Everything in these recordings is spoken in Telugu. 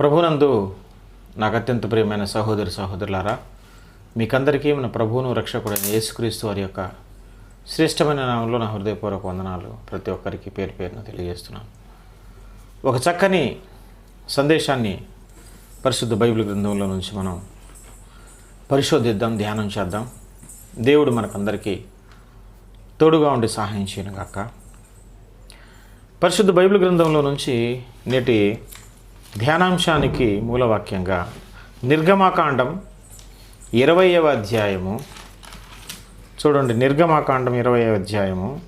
ప్రభునందు నాకు అత్యంత ప్రియమైన సహోదరి సహోదరులారా మీకందరికీ మన ప్రభువును రక్షకుడైన యేసుక్రీస్తు వారి యొక్క శ్రేష్టమైన నామంలో నా హృదయపూర్వక వందనాలు. ప్రతి ఒక్కరికి పేరు పేరున తెలియజేస్తున్నాను. ఒక చక్కని సందేశాన్ని పరిశుద్ధ బైబిల్ గ్రంథంలో నుంచి మనం పరిశోధిద్దాం ధ్యానం చేద్దాం. దేవుడు మనకందరికీ తోడుగా ఉండి సహాయం చేయను గాక పరిశుద్ధ బైబిల్ గ్రంథంలో నుంచి నేటి ధ్యానాంశానికి మూలవాక్యంగా నిర్గమాకాండం ఇరవయవ అధ్యాయము. చూడండి నిర్గమాకాండం ఇరవయవ అధ్యాయము.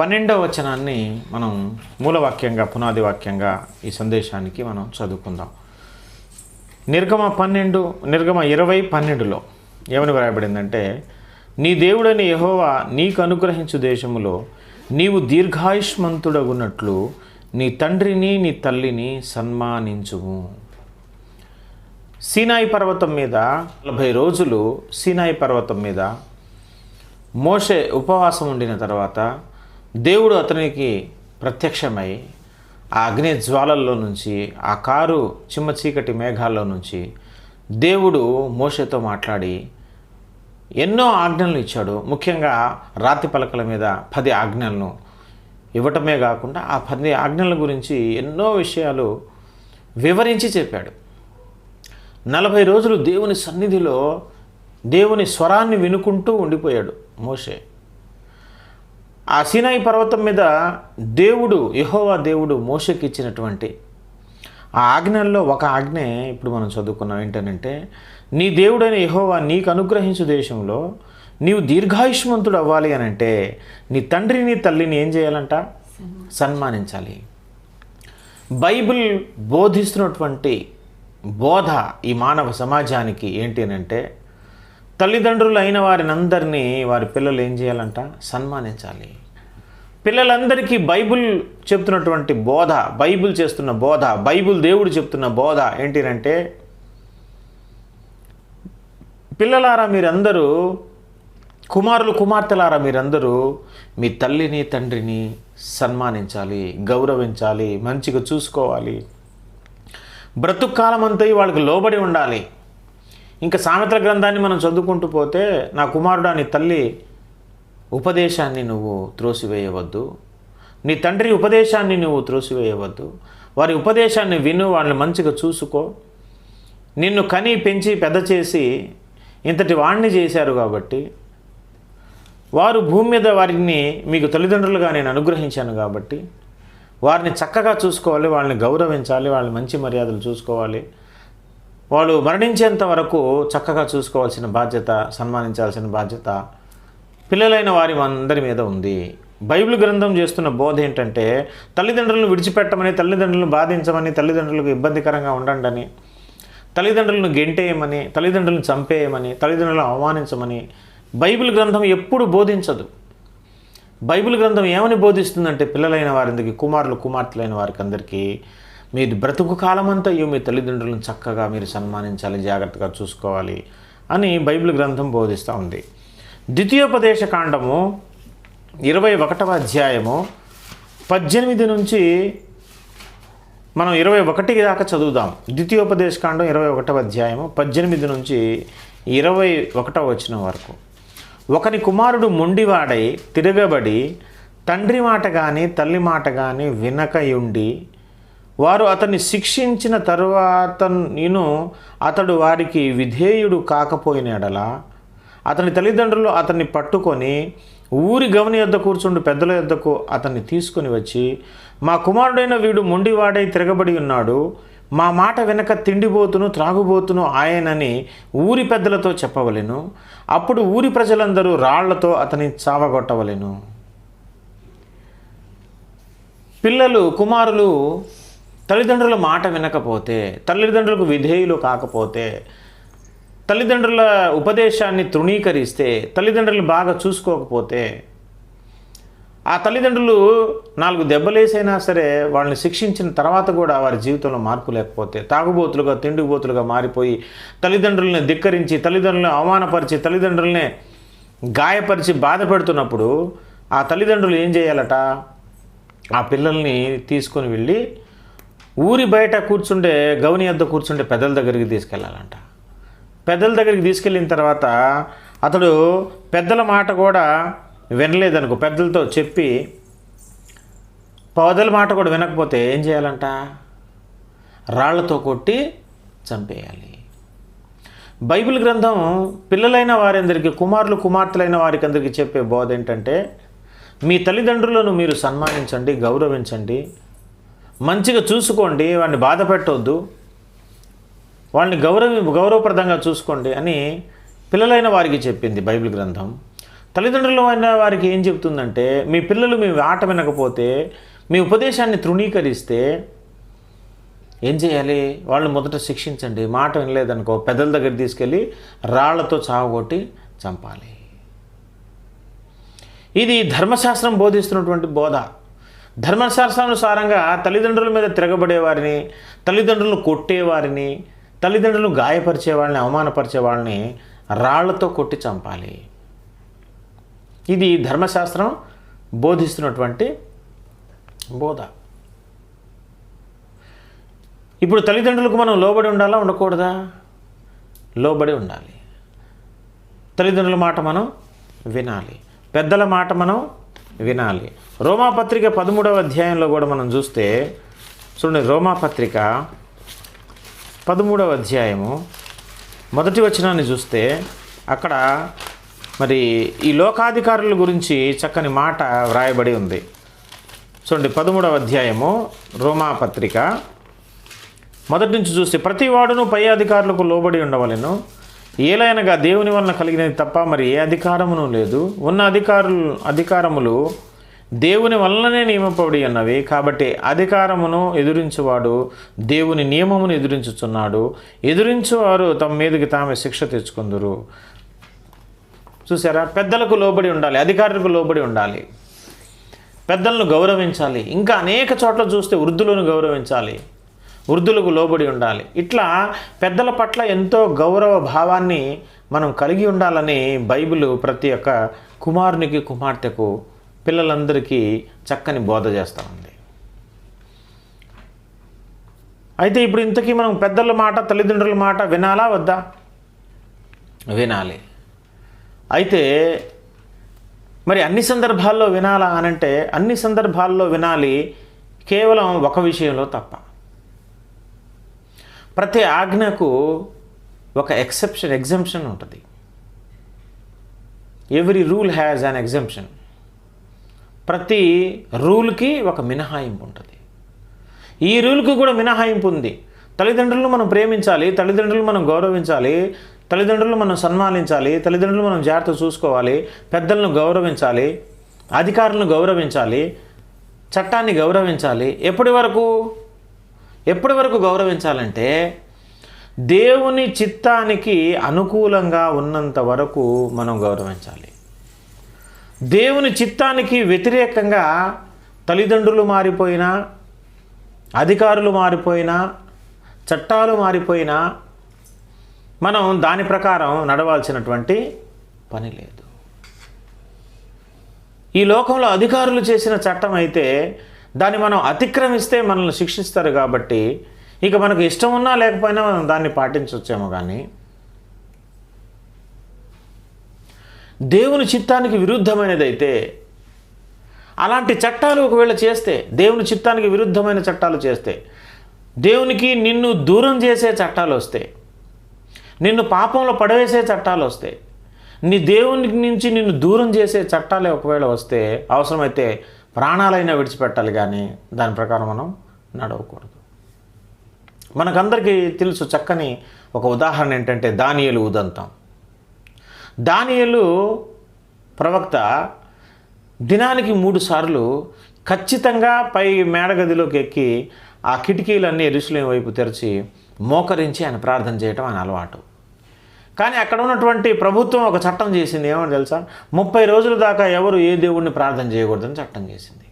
పన్నెండవ వచనాన్ని మనం మూలవాక్యంగా పునాది వాక్యంగా ఈ సందేశానికి మనం చదువుకుందాం. నిర్గమ పన్నెండు నిర్గమ ఇరవై పన్నెండులో ఏమని వ్రాయబడిందంటే నీ దేవుడని యహోవా నీకు అనుగ్రహించు దేశములో నీవు దీర్ఘాయుష్మంతుడగున్నట్లు నీ తండ్రిని నీ తల్లిని సన్మానించుము. సీనాయి పర్వతం మీద నలభై రోజులు సీనాయి పర్వతం మీద మోషే ఉపవాసం ఉండిన తర్వాత దేవుడు అతనికి ప్రత్యక్షమై ఆ అగ్ని జ్వాలల్లో నుంచి ఆ కారు చిమ్మ చీకటి మేఘాల్లో నుంచి దేవుడు మోషతో మాట్లాడి ఎన్నో ఆజ్ఞలను ఇచ్చాడు. ముఖ్యంగా రాతి పలకల మీద పది ఆజ్ఞలను ఇవ్వటమే కాకుండా ఆ పది ఆజ్ఞల గురించి ఎన్నో విషయాలు వివరించి చెప్పాడు. నలభై రోజులు దేవుని సన్నిధిలో దేవుని స్వరాన్ని వినుకుంటూ ఉండిపోయాడు మోషే. ఆ సీనాయి పర్వతం మీద దేవుడు యహోవా దేవుడు మోషకి ఇచ్చినటువంటి ఆ ఆజ్ఞల్లో ఒక ఆజ్ఞ ఇప్పుడు మనం చదువుకున్నాం ఏంటనంటే నీ దేవుడైన యహోవా నీకు అనుగ్రహించు దేశంలో నీవు దీర్ఘాయుష్మంతుడు అవ్వాలి అని అంటే నీ తండ్రిని తల్లిని ఏం చేయాలంట? సన్మానించాలి. బైబిల్ బోధిస్తున్నటువంటి బోధ ఈ మానవ సమాజానికి ఏంటి అని అంటే తల్లిదండ్రులు అయిన వారిని అందరినీ వారి పిల్లలు ఏం చేయాలంట? సన్మానించాలి. పిల్లలందరికీ బైబిల్ చెప్తున్నటువంటి బోధ బైబిల్ చేస్తున్న బోధ బైబిల్ దేవుడు చెప్తున్న బోధ ఏంటినంటే పిల్లలారా మీరందరూ కుమారులు కుమార్తెలారా మీరందరూ మీ తల్లిని తండ్రిని సన్మానించాలి గౌరవించాలి మంచిగా చూసుకోవాలి. బ్రతుకాలం అంతా వాళ్ళకి లోబడి ఉండాలి. ఇంకా సామెతల గ్రంథాన్ని మనం చదువుకుంటూ పోతే నా కుమారుడా నీ తల్లి ఉపదేశాన్ని నువ్వు త్రోసివేయవద్దు. నీ తండ్రి ఉపదేశాన్ని నువ్వు త్రోసివేయవద్దు. వారి ఉపదేశాన్ని విను వాళ్ళని మంచిగా చూసుకో. నిన్ను కని పెంచి పెద్ద చేసి ఇంతటి వాణ్ణి చేశారు కాబట్టి వారు భూమి మీద వారిని మీకు తల్లిదండ్రులుగా నేను అనుగ్రహించాను కాబట్టి వారిని చక్కగా చూసుకోవాలి వాళ్ళని గౌరవించాలి వాళ్ళని మంచి మర్యాదలు చూసుకోవాలి. వాళ్ళు మరణించేంత వరకు చక్కగా చూసుకోవాల్సిన బాధ్యత సన్మానించాల్సిన బాధ్యత పిల్లలైన వారి అందరి మీద ఉంది. బైబిల్ గ్రంథం చేస్తున్న బోధ ఏంటంటే తల్లిదండ్రులను విడిచిపెట్టమని తల్లిదండ్రులను బాధించమని తల్లిదండ్రులకు ఇబ్బందికరంగా ఉండండి తల్లిదండ్రులను గెంటేయమని తల్లిదండ్రులను చంపేయమని తల్లిదండ్రులను అవమానించమని బైబిల్ గ్రంథం ఎప్పుడు బోధించదు. బైబిల్ గ్రంథం ఏమని బోధిస్తుందంటే పిల్లలైన వారికి కుమారులు కుమార్తెలైన వారికి అందరికీ మీరు బ్రతుకు కాలమంతా మీ తల్లిదండ్రులను చక్కగా మీరు సన్మానించాలి జాగ్రత్తగా చూసుకోవాలి అని బైబిల్ గ్రంథం బోధిస్తూ ఉంది. ద్వితీయోపదేశ కాండము ఇరవై ఒకటవ అధ్యాయము పద్దెనిమిది నుంచి మనం ఇరవై ఒకటి దాకా చదువుదాం. ద్వితీయోపదేశ కాండం ఇరవై ఒకటవ అధ్యాయము పద్దెనిమిది నుంచి ఇరవై ఒకటవ వచ్చిన వరకు. ఒకని కుమారుడు మొండివాడై తిరగబడి తండ్రి మాట కానీ తల్లి మాట కానీ వినకయుండి వారు అతన్ని శిక్షించిన తరువాత నేను అతడు వారికి విధేయుడు కాకపోయిన ఎడల అతని తల్లిదండ్రులు అతన్ని పట్టుకొని ఊరి గవని యొద్ద కూర్చుండు పెద్దల యొద్దకు అతన్ని తీసుకొని వచ్చి మా కుమారుడైన వీడు మొండివాడై తిరగబడి ఉన్నాడు. మా మాట వెనక తిండిబోతును త్రాగుబోతును ఆయనని ఊరి పెద్దలతో చెప్పవలెను. అప్పుడు ఊరి ప్రజలందరూ రాళ్ళతో అతని చావగొట్టవలెను. పిల్లలు కుమారులు తల్లిదండ్రుల మాట వినకపోతే తల్లిదండ్రులకు విధేయులు కాకపోతే తల్లిదండ్రుల ఉపదేశాన్ని తృణీకరిస్తే తల్లిదండ్రులు బాగా చూసుకోకపోతే ఆ తల్లిదండ్రులు నాలుగు దెబ్బలేసైనా సరే వాళ్ళని శిక్షించిన తర్వాత కూడా వారి జీవితంలో మార్పు లేకపోతే తాగుబోతులుగా తిండిబోతులుగా మారిపోయి తల్లిదండ్రులని ధిక్కరించి తల్లిదండ్రులను అవమానపరిచి తల్లిదండ్రులనే గాయపరిచి బాధ పెడుతున్నప్పుడు ఆ తల్లిదండ్రులు ఏం చేయాలట? ఆ పిల్లల్ని తీసుకొని వెళ్ళి ఊరి బయట కూర్చుండే గౌని వద్ద కూర్చుండే పెద్దల దగ్గరికి తీసుకెళ్ళాలంట పెద్దల దగ్గరికి తీసుకెళ్ళిన తర్వాత అతడు పెద్దల మాట కూడా వినలేదనుకో పెద్దలతో చెప్పి పవదల మాట కూడా వినకపోతే ఏం చేయాలంట? రాళ్ళతో కొట్టి చంపేయాలి. బైబిల్ గ్రంథం పిల్లలైన వారందరికీ కుమారులు కుమార్తెలైన వారికి అందరికీ చెప్పే బోధ ఏంటంటే మీ తల్లిదండ్రులను మీరు సన్మానించండి గౌరవించండి మంచిగా చూసుకోండి వాడిని బాధ పెట్టవద్దు వాళ్ళని గౌరవ గౌరవప్రదంగా చూసుకోండి అని పిల్లలైన వారికి చెప్పింది బైబిల్ గ్రంథం. తల్లిదండ్రులు అయిన వారికి ఏం చెప్తుందంటే మీ పిల్లలు మీ ఆట వినకపోతే మీ ఉపదేశాన్ని తృణీకరిస్తే ఏం చేయాలి? వాళ్ళు మొదట శిక్షించండి. మాట వినలేదనుకో పెద్దల దగ్గర తీసుకెళ్ళి రాళ్ళతో చావగొట్టి చంపాలి. ఇది ధర్మశాస్త్రం బోధిస్తున్నటువంటి బోధ. ధర్మశాస్త్రానుసారంగా తల్లిదండ్రుల మీద తిరగబడే వారిని తల్లిదండ్రులను కొట్టేవారిని తల్లిదండ్రులను గాయపరిచే వాళ్ళని అవమానపరిచే వాళ్ళని రాళ్ళతో కొట్టి చంపాలి. ఇది ధర్మశాస్త్రం బోధిస్తున్నటువంటి బోధ. ఇప్పుడు తల్లిదండ్రులకు మనం లోబడి ఉండాలా ఉండకూడదా? లోబడి ఉండాలి. తల్లిదండ్రుల మాట మనం వినాలి. పెద్దల మాట మనం వినాలి. రోమాపత్రిక పదమూడవ అధ్యాయంలో కూడా మనం చూస్తే చూడండి రోమాపత్రిక పదమూడవ అధ్యాయము మొదటి వచనాన్ని చూస్తే అక్కడ మరి ఈ లోకాధికారుల గురించి చక్కని మాట వ్రాయబడి ఉంది. చూడండి పదమూడవ అధ్యాయము రోమాపత్రిక. మొదటి నుంచి చూస్తే ప్రతి వాడును పై అధికారులకు లోబడి ఉండవలెను. ఏలైనగా దేవుని వలన కలిగినది తప్ప మరి ఏ అధికారమును లేదు. ఉన్న అధికారులు అధికారములు దేవుని వలననే నియమపడి ఉన్నవి. కాబట్టి అధికారమును ఎదురించువాడు దేవుని నియమమును ఎదురించుచున్నాడు. ఎదురించువారు తమ మీదకి తామే శిక్ష తెచ్చుకుందురు. చూసారా? పెద్దలకు లోబడి ఉండాలి అధికారులకు లోబడి ఉండాలి. పెద్దలను గౌరవించాలి. ఇంకా అనేక చోట్ల చూస్తే వృద్ధులను గౌరవించాలి. వృద్ధులకు లోబడి ఉండాలి. ఇట్లా పెద్దల పట్ల ఎంతో గౌరవ భావాన్ని మనం కలిగి ఉండాలని బైబిల్ ప్రతి ఒక్క కుమారునికి కుమార్తెకు పిల్లలందరికీ చక్కని బోధ చేస్తూ ఉంది. అయితే ఇప్పుడు ఇంతకీ మనం పెద్దల మాట తల్లిదండ్రుల మాట వినాలా వద్దా? వినాలి. అయితే మరి అన్ని సందర్భాల్లో వినాలా అనంటే అన్ని సందర్భాల్లో వినాలి కేవలం ఒక విషయంలో తప్ప. ప్రతి ఆజ్ఞకు ఒక ఎక్సెప్షన్ ఎగ్జంప్షన్ ఉంటుంది. Every rule has an exemption. ప్రతి రూల్కి ఒక మినహాయింపు ఉంటుంది. ఈ రూల్కి కూడా మినహాయింపు ఉంది. తల్లిదండ్రులను మనం ప్రేమించాలి తల్లిదండ్రులు మనం గౌరవించాలి తల్లిదండ్రులు మనం సన్మానించాలి తల్లిదండ్రులు మనం జాగ్రత్త చూసుకోవాలి పెద్దలను గౌరవించాలి అధికారులను గౌరవించాలి చట్టాన్ని గౌరవించాలి. ఎప్పటి వరకు? ఎప్పటి వరకు గౌరవించాలంటే దేవుని చిత్తానికి అనుకూలంగా ఉన్నంత వరకు మనం గౌరవించాలి. దేవుని చిత్తానికి వ్యతిరేకంగా తల్లిదండ్రులు మారిపోయినా అధికారులు మారిపోయినా చట్టాలు మారిపోయినా మనం దాని ప్రకారం నడవాల్సినటువంటి పని లేదు. ఈ లోకంలో అధికారులు చేసిన చట్టం అయితే దాన్ని మనం అతిక్రమిస్తే మనల్ని శిక్షిస్తారు కాబట్టి ఇక మనకు ఇష్టం ఉన్నా లేకపోయినా మనం దాన్ని పాటించవచ్చేమో కానీ దేవుని చిత్తానికి విరుద్ధమైనదైతే అలాంటి చట్టాలు ఒకవేళ చేస్తే దేవుని చిత్తానికి విరుద్ధమైన చట్టాలు చేస్తే దేవునికి నిన్ను దూరం చేసే చట్టాలు వస్తే నిన్ను పాపంలో పడవేసే చట్టాలు వస్తాయి. నీ దేవుని నుంచి నిన్ను దూరం చేసే చట్టాలే ఒకవేళ వస్తే అవసరమైతే ప్రాణాలైనా విడిచిపెట్టాలి కానీ దాని ప్రకారం మనం నడవకూడదు. మనకందరికీ తెలుసు చక్కని ఒక ఉదాహరణ ఏంటంటే దానియలు ఉదంతం. దానియలు ప్రవక్త దినానికి మూడు సార్లు ఖచ్చితంగా పై మేడగదిలోకి ఎక్కి ఆ కిటికీలన్నీ ఎరుసలేం వైపు తెరిచి మోకరించి ఆయన ప్రార్థన చేయటం ఆయన అలవాటు. కానీ అక్కడ ఉన్నటువంటి ప్రభుత్వం ఒక చట్టం చేసింది ఏమని తెలుసా? ముప్పై రోజుల దాకా ఎవరు ఏ దేవుడిని ప్రార్థన చేయకూడదని చట్టం చేసింది.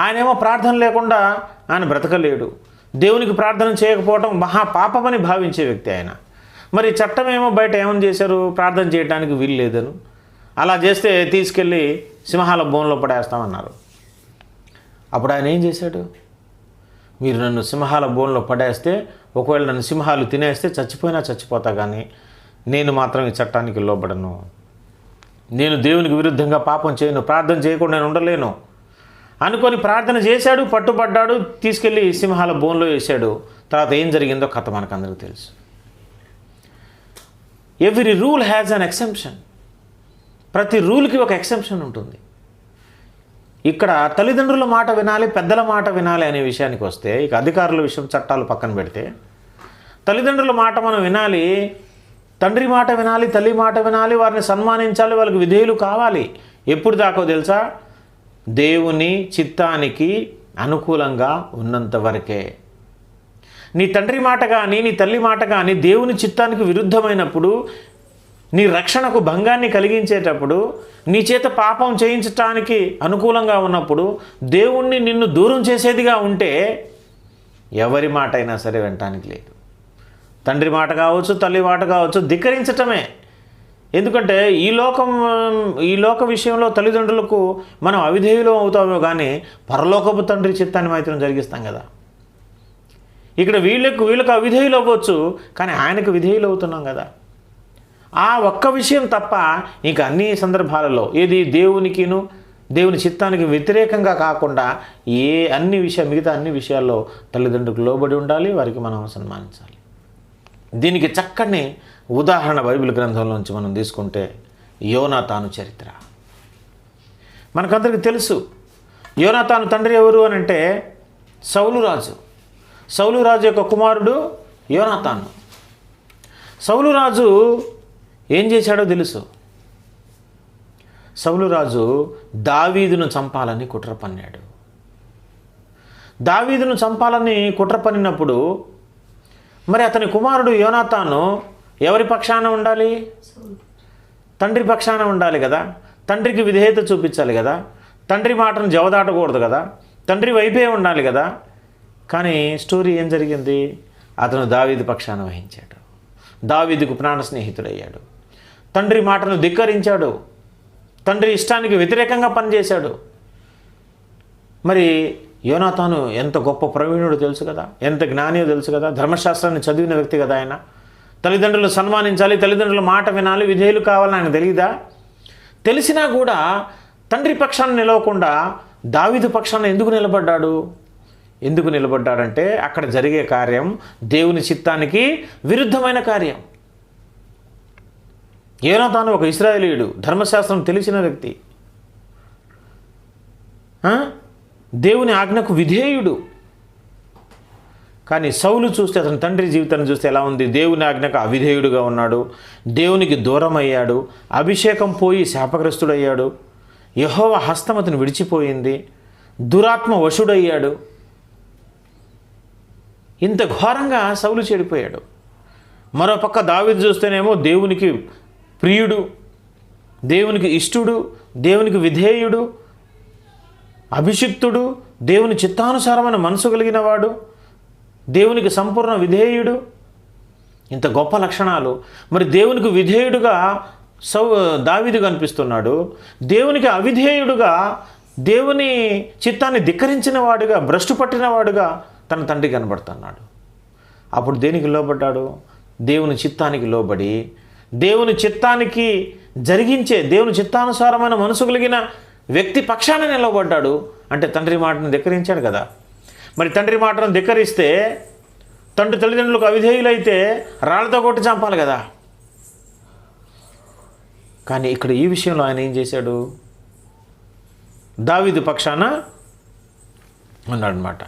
ఆయన ఏమో ప్రార్థన లేకుండా ఆయన బ్రతకలేడు. దేవునికి ప్రార్థన చేయకపోవడం మహా పాపమని భావించే వ్యక్తి ఆయన. మరి చట్టం ఏమో బయట ఏమని చేశారు? ప్రార్థన చేయడానికి వీలు లేదను. అలా చేస్తే తీసుకెళ్ళి సింహాల బోన్లో పడేస్తామన్నారు. అప్పుడు ఆయన ఏం చేశాడు? మీరు నన్ను సింహాల బోన్లో పడేస్తే ఒకవేళ నన్ను సింహాలు తినేస్తే చచ్చిపోయినా చచ్చిపోతా కానీ నేను మాత్రం ఈ చట్టానికి లోబడను. నేను దేవునికి విరుద్ధంగా పాపం చేయను ప్రార్థన చేయకుండా నేను ఉండలేను. అనుకొని ప్రార్థన చేశాడు పట్టుబడ్డాడు తీసుకెళ్ళి సింహాల బోన్లో వేశాడు. తర్వాత ఏం జరిగిందో కథ మనకు అందరికీ తెలుసు. Every rule has an exemption ప్రతి రూల్కి ఒక ఎక్సెంప్షన్ ఉంటుంది. ఇక్కడ తల్లిదండ్రుల మాట వినాలి పెద్దల మాట వినాలి అనే విషయానికి వస్తే ఇక అధికారుల విషయం చట్టాలు పక్కన పెడితే తల్లిదండ్రుల మాట మనం వినాలి తండ్రి మాట వినాలి తల్లి మాట వినాలి వారిని సన్మానించాలి వాళ్ళకి విధేయులు కావాలి. ఎప్పుడు దాకో తెలుసా? దేవుని చిత్తానికి అనుకూలంగా ఉన్నంత వరకే. నీ తండ్రి మాట కానీ నీ తల్లి మాట కానీ దేవుని చిత్తానికి విరుద్ధమైనప్పుడు నీ రక్షణకు భంగాన్ని కలిగించేటప్పుడు నీ చేత పాపం చేయించటానికి అనుకూలంగా ఉన్నప్పుడు దేవుణ్ణి నిన్ను దూరం చేసేదిగా ఉంటే ఎవరి మాట అయినా సరే వినటానికి లేదు. తండ్రి మాట కావచ్చు తల్లి మాట కావచ్చు ధిక్కరించటమే. ఎందుకంటే ఈ లోకం ఈ లోక విషయంలో తల్లిదండ్రులకు మనం అవిధేయులం అవుతామో కానీ పరలోకపు తండ్రి చిత్తాన్ని మాత్రం జరిగిస్తాం కదా. ఇక్కడ వీళ్ళకు వీళ్ళకు అవిధేయులు అవ్వచ్చు కానీ ఆయనకు విధేయులు అవుతున్నాం కదా. ఆ ఒక్క విషయం తప్ప ఇంక అన్ని సందర్భాలలో ఏది దేవునికిను దేవుని చిత్తానికి వ్యతిరేకంగా కాకుండా ఏ అన్ని విషయ మిగతా అన్ని విషయాల్లో తల్లిదండ్రులకు లోబడి ఉండాలి వారికి మనం సన్మానించాలి. దీనికి చక్కని ఉదాహరణ బైబిల్ గ్రంథంలోంచి మనం తీసుకుంటే యోనాతాను చరిత్ర. మనకందరికీ తెలుసు యోనాతాను తండ్రి ఎవరు అని అంటే సౌలు రాజు. సౌలు రాజు యొక్క కుమారుడు యోనాతాను. సౌలు రాజు ఏం చేశాడో తెలుసు? సౌలు రాజు దావీదును చంపాలని కుట్ర పన్నాడు. దావీదును చంపాలని కుట్ర పన్నినప్పుడు మరి అతని కుమారుడు యోనాతాను ఎవరి పక్షాన ఉండాలి? తండ్రి పక్షాన ఉండాలి కదా. తండ్రికి విధేయత చూపించాలి కదా. తండ్రి మాటను జవదాటకూడదు కదా. తండ్రి వైపే ఉండాలి కదా. కానీ స్టోరీ ఏం జరిగింది? అతను దావీదు పక్షాన వహించాడు. దావీదుకు ప్రాణ స్నేహితుడయ్యాడు. తండ్రి మాటను ధిక్కరించాడు. తండ్రి ఇష్టానికి వ్యతిరేకంగా పనిచేశాడు. మరి యోనాతాను ఎంత గొప్ప ప్రవీణుడు తెలుసు కదా? ఎంత జ్ఞానియో తెలుసు కదా? ధర్మశాస్త్రాన్ని చదివిన వ్యక్తి కదా ఆయన. తల్లిదండ్రులు సన్మానించాలి తల్లిదండ్రుల మాట వినాలి విధేయులు కావాలని ఆయన తెలియదా తెలిసినా కూడా తండ్రి పక్షాన్ని నిలవకుండా దావిదు పక్షాన ఎందుకు నిలబడ్డాడు? ఎందుకు నిలబడ్డాడంటే అక్కడ జరిగే కార్యం దేవుని చిత్తానికి విరుద్ధమైన కార్యం. యోనాతాను ఒక ఇస్రాయేలీయుడు ధర్మశాస్త్రం తెలిసిన వ్యక్తి. దేవుని ఆజ్ఞకు విధేయుడు. కానీ సౌలు చూస్తే అతని తండ్రి జీవితాన్ని చూస్తే ఎలా ఉంది? దేవుని ఆజ్ఞకు అవిధేయుడుగా ఉన్నాడు. దేవునికి దూరం అయ్యాడు అభిషేకం పోయి శాపగ్రస్తుడయ్యాడు. యహోవ హస్తం అతను విడిచిపోయింది. దురాత్మ వశుడయ్యాడు. ఇంత ఘోరంగా సౌలు చెడిపోయాడు. మరోపక్క దావిది చూస్తేనేమో దేవునికి ప్రియుడు దేవునికి ఇష్టుడు దేవునికి విధేయుడు అభిషిక్తుడు దేవుని చిత్తానుసారమైన మనసు కలిగిన వాడు దేవునికి సంపూర్ణ విధేయుడు. ఇంత గొప్ప లక్షణాలు. మరి దేవునికి విధేయుడుగా సౌ దావిది కనిపిస్తున్నాడు. దేవునికి అవిధేయుడుగా దేవుని చిత్తాన్ని ధిక్కరించిన వాడుగా భ్రష్టు పట్టిన వాడుగా తన తండ్రి కనబడుతున్నాడు. అప్పుడు దేనికి లోబడ్డాడు? దేవుని చిత్తానికి లోబడి దేవుని చిత్తానికి జరిగించే దేవుని చిత్తానుసారమైన మనసు కలిగిన వ్యక్తి పక్షాన నిలబడ్డాడు అంటే తండ్రి మాటను ధిక్కరించాడు కదా. మరి తండ్రి మాటను ధిక్కరిస్తే తండ్రి తల్లిదండ్రులకు అవిధేయులైతే రాళ్ళతో కొట్టి చంపాలి కదా. కానీ ఇక్కడ ఈ విషయంలో ఆయన ఏం చేశాడు? దావీదు పక్షాన ఉన్నాడనమాట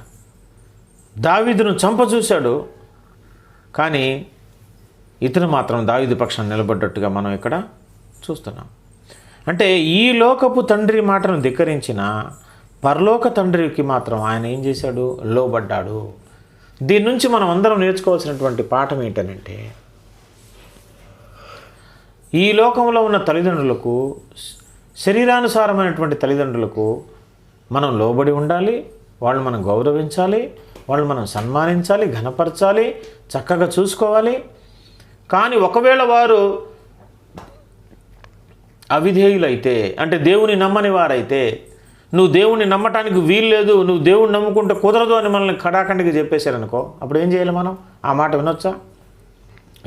దావీదును చంప చూశాడు. కానీ ఇతను మాత్రం దావిది పక్షం నిలబడ్డట్టుగా మనం ఇక్కడ చూస్తున్నాం. అంటే ఈ లోకపు తండ్రి మాటను ధిక్కరించిన పరలోక తండ్రికి మాత్రం ఆయన ఏం చేశాడు? లోబడ్డాడు. దీని నుంచి మనం అందరం నేర్చుకోవాల్సినటువంటి పాఠం ఏంటనంటే ఈ లోకంలో ఉన్న తల్లిదండ్రులకు శరీరానుసారమైనటువంటి తల్లిదండ్రులకు మనం లోబడి ఉండాలి వాళ్ళు మనం గౌరవించాలి వాళ్ళు మనం సన్మానించాలి ఘనపరచాలి చక్కగా చూసుకోవాలి కానీ ఒకవేళ వారు అవిధేయులైతే అంటే దేవుని నమ్మని వారైతే నువ్వు దేవుణ్ణి నమ్మటానికి వీలు లేదు నువ్వు దేవుణ్ణి నమ్ముకుంటే కుదరదు అని మనల్ని కడాఖండిగా చెప్పేశారనుకో అప్పుడు ఏం చేయాలి మనం? ఆ మాట వినొచ్చా?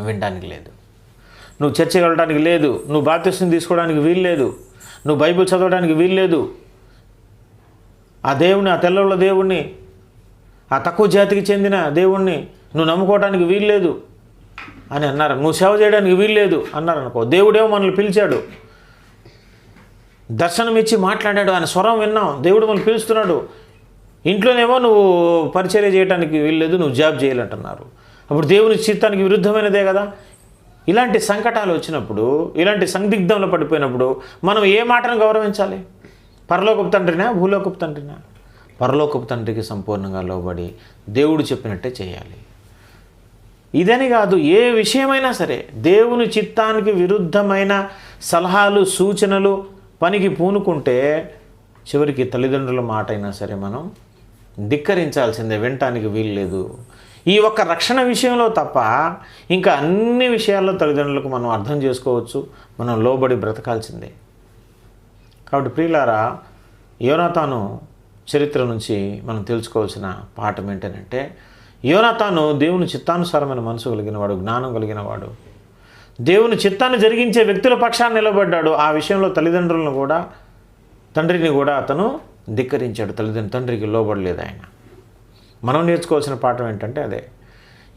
వినడానికి లేదు. నువ్వు చర్చకి వెళ్ళడానికి లేదు నువ్వు బాప్తిస్టుని తీసుకోవడానికి వీలు లేదు నువ్వు బైబిల్ చదవడానికి వీలు లేదు. ఆ దేవుణ్ణి ఆ తెల్లవుల దేవుణ్ణి ఆ తక్కువ జాతికి చెందిన దేవుణ్ణి నువ్వు నమ్ముకోవడానికి వీలు లేదు. అని అన్నారు. నువ్వు సేవ చేయడానికి వీలు లేదు అన్నారు అనుకో. దేవుడేమో మనల్ని పిలిచాడు. దర్శనం ఇచ్చి మాట్లాడాడు. ఆయన స్వరం విన్నాం. దేవుడు మనల్ని పిలుస్తున్నాడు. ఇంట్లోనేమో నువ్వు పరిచర్య చేయడానికి వీల్లేదు నువ్వు జాబ్ చేయాలంటున్నారు. అప్పుడు దేవుని చిత్తానికి విరుద్ధమైనదే కదా. ఇలాంటి సంకటాలు వచ్చినప్పుడు ఇలాంటి సందిగ్ధంలో పడిపోయినప్పుడు మనం ఏ మాటను గౌరవించాలి? పరలోకపు తండ్రినా భూలోకపు తండ్రినా? పరలోకపు తండ్రికి సంపూర్ణంగా లోబడి దేవుడు చెప్పినట్టే చేయాలి. ఇదని కాదు ఏ విషయమైనా సరే దేవుని చిత్తానికి విరుద్ధమైన సలహాలు సూచనలు పనికి పూనుకుంటే చివరికి తల్లిదండ్రుల మాట అయినా సరే మనం ధిక్కరించాల్సిందే వినటానికి వీలు లేదు. ఈ ఒక్క రక్షణ విషయంలో తప్ప ఇంకా అన్ని విషయాల్లో తల్లిదండ్రులకు మనం అర్థం చేసుకోవచ్చు మనం లోబడి బ్రతకాల్సిందే. కాబట్టి ప్రియులారా యోనాతాను చరిత్ర నుంచి మనం తెలుసుకోవాల్సిన పాఠం ఏంటంటే యోనతాను దేవుని చిత్తానుసారమైన మనసు కలిగినవాడు జ్ఞానం కలిగినవాడు. దేవుని చిత్తాన్ని జరిగించే వ్యక్తుల పక్షాన్ని నిలబడ్డాడు. ఆ విషయంలో తల్లిదండ్రులను కూడా తండ్రిని కూడా అతను ధిక్కరించాడు. తల్లిదండ్రులు తండ్రికి లోబడలేదు ఆయన. మనం నేర్చుకోవాల్సిన పాఠం ఏంటంటే అదే.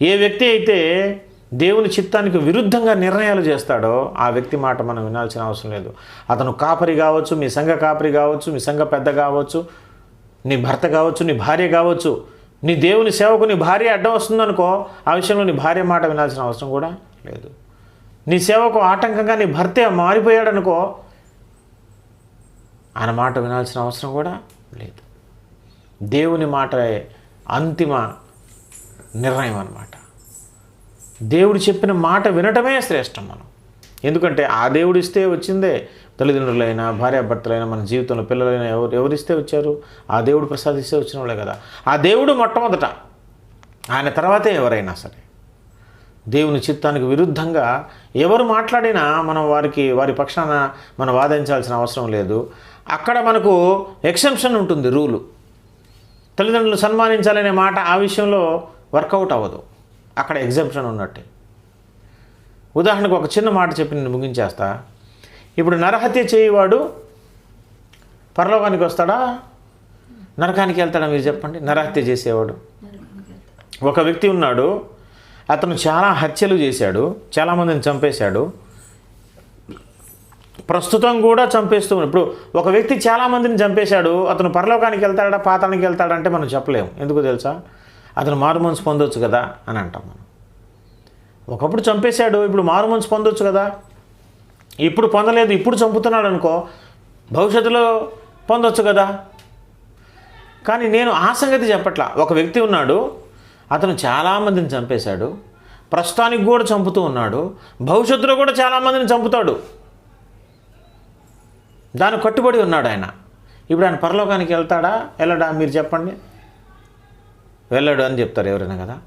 ఏ వ్యక్తి అయితే దేవుని చిత్తానికి విరుద్ధంగా నిర్ణయాలు చేస్తాడో ఆ వ్యక్తి మాట మనం వినాల్సిన అవసరం లేదు. అతను కాపరి కావచ్చు మీ సంఘ కాపరి కావచ్చు మీ సంఘ పెద్ద కావచ్చు నీ భర్త కావచ్చు నీ భార్య కావచ్చు నీ దేవుని సేవకు నీ భార్య అడ్డం వస్తుందనుకో ఆ విషయంలో నీ భార్య మాట వినాల్సిన అవసరం కూడా లేదు. నీ సేవకు ఆటంకంగా నీ భర్తే మారిపోయాడనుకో ఆయన మాట వినాల్సిన అవసరం కూడా లేదు. దేవుని మాట అంతిమ నిర్ణయం అన్నమాట. దేవుడు చెప్పిన మాట వినటమే శ్రేష్టం మనం. ఎందుకంటే ఆ దేవుడు ఇస్తే వచ్చిందే తల్లిదండ్రులైనా భార్యాభర్తలైనా మన జీవితంలో పిల్లలైనా ఎవరు ఎవరిస్తే వచ్చారు? ఆ దేవుడు ప్రసాదిస్తే వచ్చిన వాళ్ళే కదా. ఆ దేవుడు మొట్టమొదట ఆయన తర్వాతే ఎవరైనా సరే. దేవుని చిత్తానికి విరుద్ధంగా ఎవరు మాట్లాడినా మనం వారికి వారి పక్షాన మనం వాదించాల్సిన అవసరం లేదు. అక్కడ మనకు ఎక్సెంప్షన్ ఉంటుంది రూలు. తల్లిదండ్రులు సన్మానించాలనే మాట ఆ విషయంలో వర్కౌట్ అవ్వదు. అక్కడ ఎగ్జంప్షన్ ఉన్నట్టే. ఉదాహరణకు ఒక చిన్న మాట చెప్పి నేను ముగించేస్తా. ఇప్పుడు నరహత్య చేయవాడు పరలోకానికి వస్తాడా? నరకానికి వెళ్తాడా మీరు చెప్పండి? నరహత్య చేసేవాడు. ఒక వ్యక్తి ఉన్నాడు అతను చాలా హత్యలు చేశాడు చాలామందిని చంపేశాడు. ప్రస్తుతం కూడా చంపేస్తూ ఇప్పుడు ఒక వ్యక్తి చాలామందిని చంపేశాడు అతను పరలోకానికి వెళ్తాడా పాతానికి వెళ్తాడా అంటే మనం చెప్పలేము. ఎందుకు తెలుసా? అతను మారు పొందొచ్చు కదా అని అంటాం మనం. ఒకప్పుడు చంపేశాడు ఇప్పుడు మారు పొందొచ్చు కదా? ఇప్పుడు పొందలేదు ఇప్పుడు చంపుతున్నాడు అనుకో భవిష్యత్తులో పొందొచ్చు కదా. కానీ నేను ఆ సంగతి చెప్పట్లా. ఒక వ్యక్తి ఉన్నాడు అతను చాలామందిని చంపేశాడు ప్రస్తుతానికి కూడా చంపుతూ ఉన్నాడు భవిష్యత్తులో కూడా చాలామందిని చంపుతాడు. దాని కట్టుబడి ఉన్నాడు ఆయన. ఇప్పుడు ఆయన పరలోకానికి వెళ్తాడా? వెళ్ళడా? మీరు చెప్పండి. వెళ్ళడు అని చెప్తారు ఎవరైనా కదా.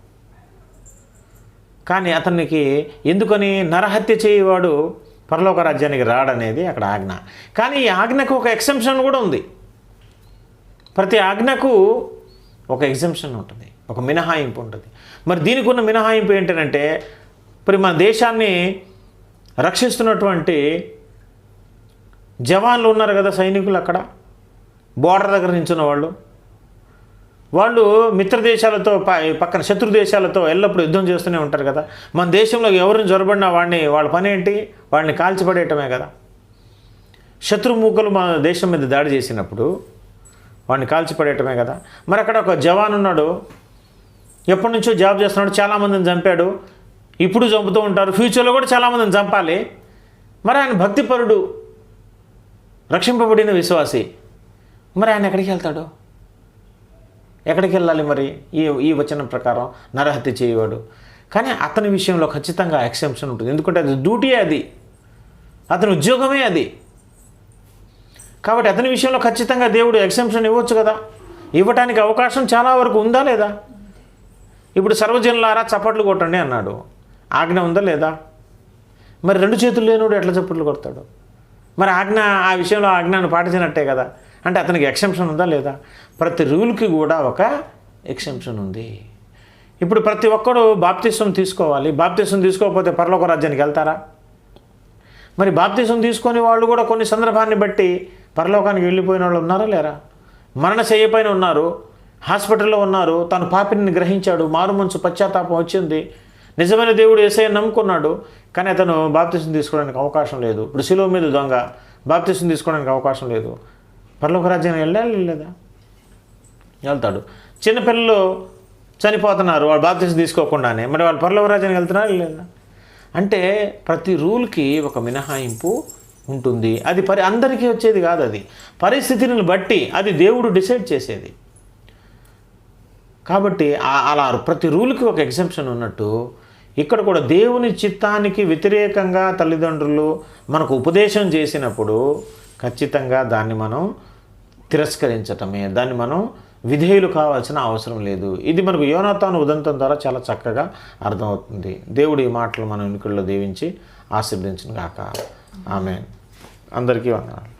కానీ అతనికి ఎందుకని నరహత్య చేయవాడు పరలోక రాజ్యానికి రాడనేది అక్కడ ఆజ్ఞ. కానీ ఈ ఆజ్ఞకు ఒక ఎక్సెంప్షన్ కూడా ఉంది. ప్రతి ఆజ్ఞకు ఒక ఎగ్జంప్షన్ ఉంటుంది. ఒక మినహాయింపు ఉంటుంది. మరి దీనికి ఉన్న మినహాయింపు ఏంటంటే మరి మన దేశాన్ని రక్షిస్తున్నటువంటి జవాన్లు ఉన్నారు కదా సైనికులు అక్కడ? బోర్డర్ దగ్గర నించున్న వాళ్ళు. వాళ్ళు మిత్ర దేశాలతో పక్కన శత్రు దేశాలతో ఎల్లప్పుడూ యుద్ధం చేస్తూనే ఉంటారు కదా. మన దేశంలో ఎవరిని జొరబడినా వాడిని వాళ్ళ పని ఏంటి? వాడిని కాల్చిపడేయటమే కదా. శత్రు మూకలు మన దేశం మీద దాడి చేసినప్పుడు వాడిని కాల్చిపడేయటమే కదా. మరి అక్కడ ఒక జవాన్ ఉన్నాడు. ఎప్పటి నుంచో జాబ్ చేస్తున్నాడు. చాలామందిని చంపాడు. ఇప్పుడు చంపుతూ ఉంటారు. ఫ్యూచర్లో కూడా చాలామందిని చంపాలి. మరి ఆయన భక్తిపరుడు రక్షింపబడిన విశ్వాసి. మరి ఆయన ఎక్కడికి వెళ్తాడు? ఎక్కడికి వెళ్ళాలి మరి? ఈ ఈ వచనం ప్రకారం నరహత్య చేయవాడు. కానీ అతని విషయంలో ఖచ్చితంగా ఎక్సెంప్షన్ ఉంటుంది. ఎందుకంటే అది డ్యూటీ అది. అతని ఉద్యోగమే అది. కాబట్టి అతని విషయంలో ఖచ్చితంగా దేవుడు ఎక్సెంప్షన్ ఇవ్వచ్చు కదా? ఇవ్వటానికి అవకాశం చాలా వరకు ఉందా లేదా? ఇప్పుడు సర్వజనులారా చప్పట్లు కొట్టండి అన్నాడు. ఆజ్ఞ ఉందా లేదా? మరి రెండు చేతులు లేనివాడు ఎట్లా చప్పట్లు కొడతాడు? మరి ఆజ్ఞ ఆ విషయంలో ఆజ్ఞను పాటించినట్టే కదా? అంటే అతనికి ఎక్సెంప్షన్ ఉందా లేదా? ప్రతి రూల్కి కూడా ఒక ఎక్సెంప్షన్ ఉంది. ఇప్పుడు ప్రతి ఒక్కడు బాప్తిసం తీసుకోవాలి. బాప్తిసం తీసుకోకపోతే పరలోక రాజ్యానికి వెళ్తారా? మరి బాప్తిసం తీసుకొని వాళ్ళు కూడా కొన్ని సందర్భాన్ని బట్టి పరలోకానికి వెళ్ళిపోయిన వాళ్ళు ఉన్నారా లేరా? మరణ చేయపైన ఉన్నారు. హాస్పిటల్లో ఉన్నారు. తను పాపిని గ్రహించాడు. మారుమనసు పశ్చాత్తాపం వచ్చింది. నిజమైన దేవుడు ఏసఐ నమ్ముకున్నాడు. కానీ అతను బాప్తిసం తీసుకోవడానికి అవకాశం లేదు. ఇప్పుడు శిలువ మీద దొంగ. బాప్తిసం తీసుకోవడానికి అవకాశం లేదు. పరలోక రాజ్యానికి వెళ్ళాలి లేదా వెళ్తాడు. చిన్నపిల్లలు చనిపోతున్నారు వాళ్ళు బాధ్యత తీసుకోకుండానే. మరి వాళ్ళు పరలోక రాజ్యానికి వెళ్తున్నారా లేదా అంటే ప్రతి రూల్కి ఒక మినహాయింపు ఉంటుంది. అది పరి అందరికీ వచ్చేది కాదు అది. పరిస్థితిని బట్టి అది దేవుడు డిసైడ్ చేసేది. కాబట్టి అలా ప్రతి రూల్కి ఒక ఎగ్జంప్షన్ ఉన్నట్టు ఇక్కడ కూడా దేవుని చిత్తానికి వ్యతిరేకంగా తల్లిదండ్రులు మనకు ఉపదేశం చేసినప్పుడు ఖచ్చితంగా దాన్ని మనం తిరస్కరించటమే. దాన్ని మనం విధేయులు కావాల్సిన అవసరం లేదు. ఇది మనకు యోనాతాను ఉదంతం ద్వారా చాలా చక్కగా అర్థమవుతుంది. దేవుడి ఈ మాటలు మన వెనుకల్లో దీవించి ఆశీర్వదించిన గాక ఆమె అందరికీ వందనాలు.